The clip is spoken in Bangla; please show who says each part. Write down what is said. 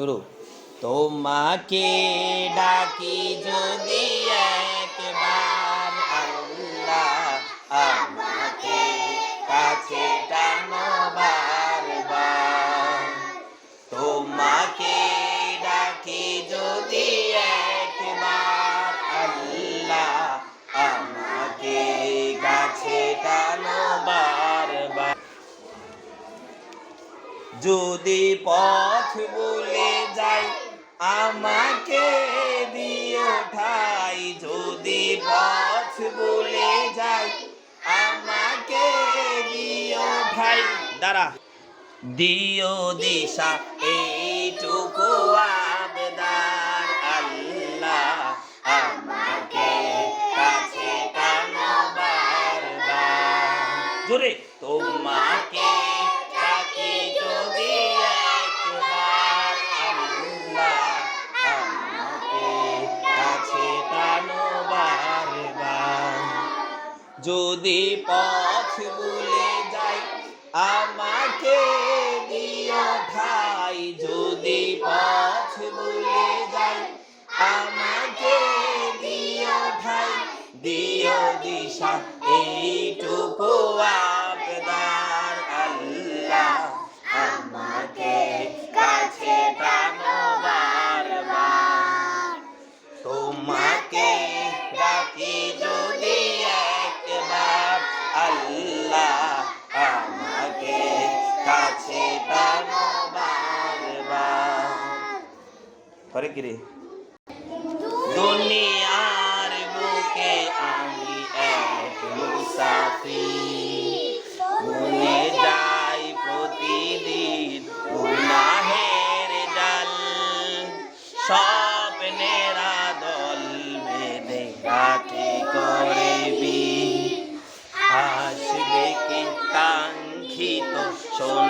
Speaker 1: শুরু। তোমাকে ডাকি যদি যদি পথ ভুলে যাই, আমাকে দিও ঠাই যদি পথ ভুলে যাই, আমাকে দিও ঠাই দাঁড়া। দিও দিশা, এইটুকু আবদার আল্লাহ। আমাকে কাছে টানো বারবার। জোরে। তোমাকে যদি পথ ভুলে যাই, আমাকে দিও ঠাই যদি পথ ভুলে যাই, আমাকে দিও ঠাই দিও দিশা, এইটুকু আবদার করে দুনিয়ার বুকে আমি এক মুসাফির। মনে যাই প্রতিদিন গুনাহের দল বেঁধে কাঠি করবি। আসবে কি কাঙ্ক্ষিত সোনালি